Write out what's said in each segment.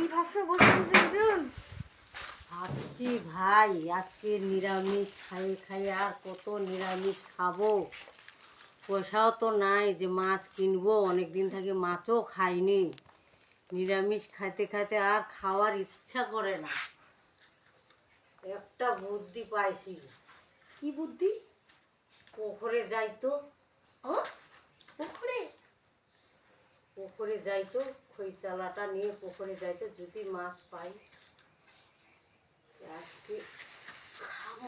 কি ভাবছ? বসে বসে দিদুন ভাবছি ভাই আজকে নিরামিষ খাই খাই আর কত নিরামিষ খাব। পয়সাও তো নাই যে মাছ কিনবো। অনেক দিন থেকে মাছও খাইনি। নিরামিষ খাইতে খাইতে আর খাওয়ার ইচ্ছা করে না। একটা বুদ্ধি পাইছি। কি বুদ্ধি? পুকুরে যাইতো ও? পুকুরে যাইতো খই চালাটা নিয়ে পুকুরে যাইতো যদি মাছ পাই। আজকে খাব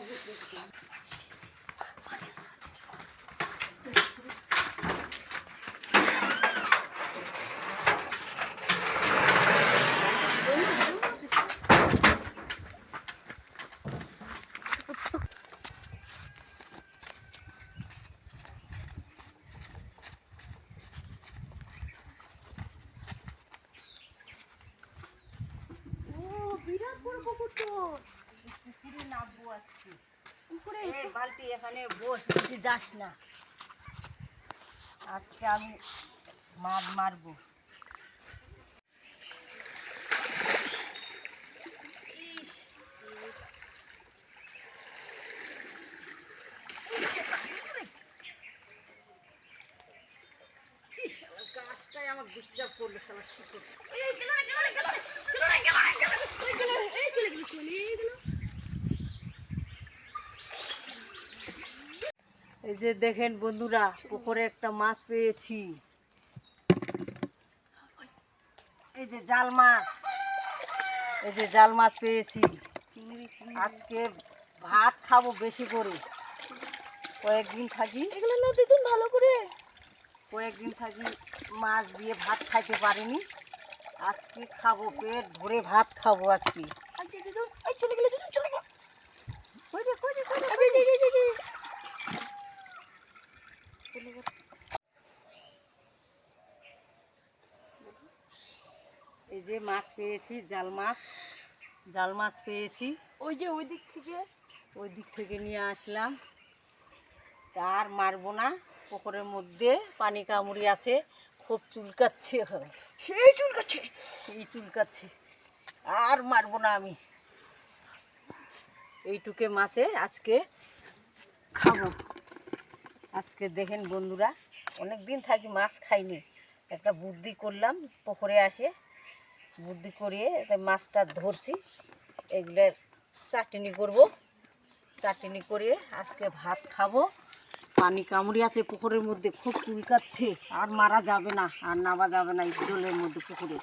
পুকুর নামবো আজকে। পুকুরে বালতি এখানে বস তুই যাস না। আজকে আমি মাছ মারবো। এই যে দেখেন বন্ধুরা পুকুরে একটা মাছ পেয়েছি। এই যে জাল মাছ। এই যে জাল মাছ পেয়েছি। আজকে ভাত খাব বেশি করে। কয়েকদিন থাকি। এগুলো না দিদুন ভালো করে কয়েকদিন থাকি মাছ দিয়ে ভাত খাইতে পারিনি। আজকে খাব পেট ভরে ভাত খাব আজকে। এই যে মাছ পেয়েছি জাল মাছ জাল মাছ পেয়েছি। ওই যে ওই দিক থেকে। ওই দিক থেকে নিয়ে আসলাম। তা আর মারবো না। পুকুরের মধ্যে পানি কামড়ি আছে খুব চুলকাচ্ছে। সেই চুল কাছে এই চুলকাচ্ছে। আর মারবো না আমি। এইটুকে মাছে আজকে খাব। আজকে দেখেন বন্ধুরা অনেক দিন থাকি মাছ খাইনি। একটা বুদ্ধি করলাম পুকুরে আসে। বুদ্ধি করিয়ে মাছটা ধরছি। এগুলোর চাটনি করব। চাটনি করে আজকে ভাত খাব। পানি কামড়ি আছে পুকুরের মধ্যে, খুব চুলকাচ্ছে। আর মারা যাবে না, আর নামা যাবে না এই জলের মধ্যে পুকুরে।